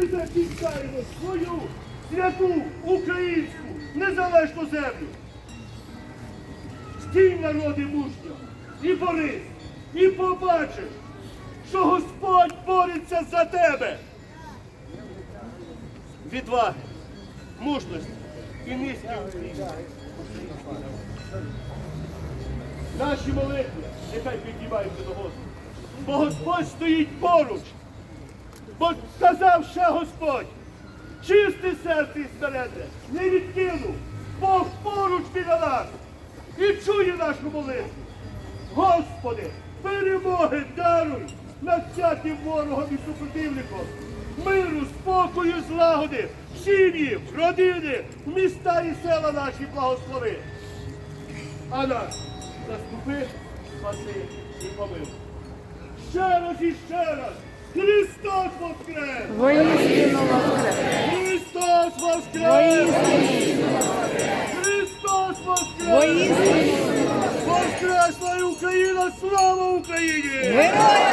Ми захищаємо свою святу українську незалежну землю. Стій, народи мужньо, і борись, і побачиш, що Господь бореться за тебе. Відваги, мужності і низькі Україні. Наші молитви нехай піднімаються до Господа. Бо Господь стоїть поруч. Бо сказав ще Господь, чисте серце і смиренне, не відкинув, Бог поруч біля нас і чує нашу молитву. Господи, перемоги даруй над всяким ворогом і супротивником, миру, спокою, злагоди, сім'ї, родини, міста і села наші благослови. А нас заступи, спаси і помилуй. Ще раз і ще раз. Христос воскрес! Воістину воскрес! Христос воскрес! Христос воскрес! Воістину! Воскресла Україна! Слава Україні! Героям!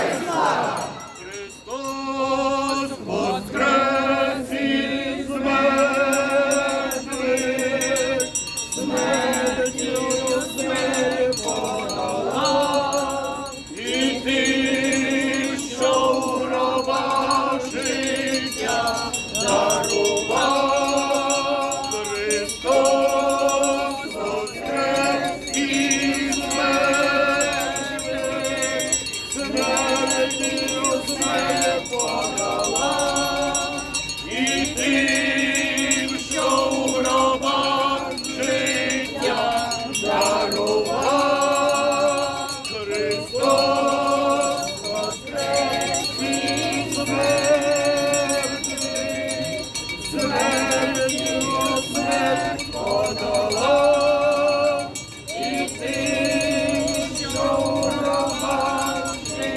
Смерть подала, і ти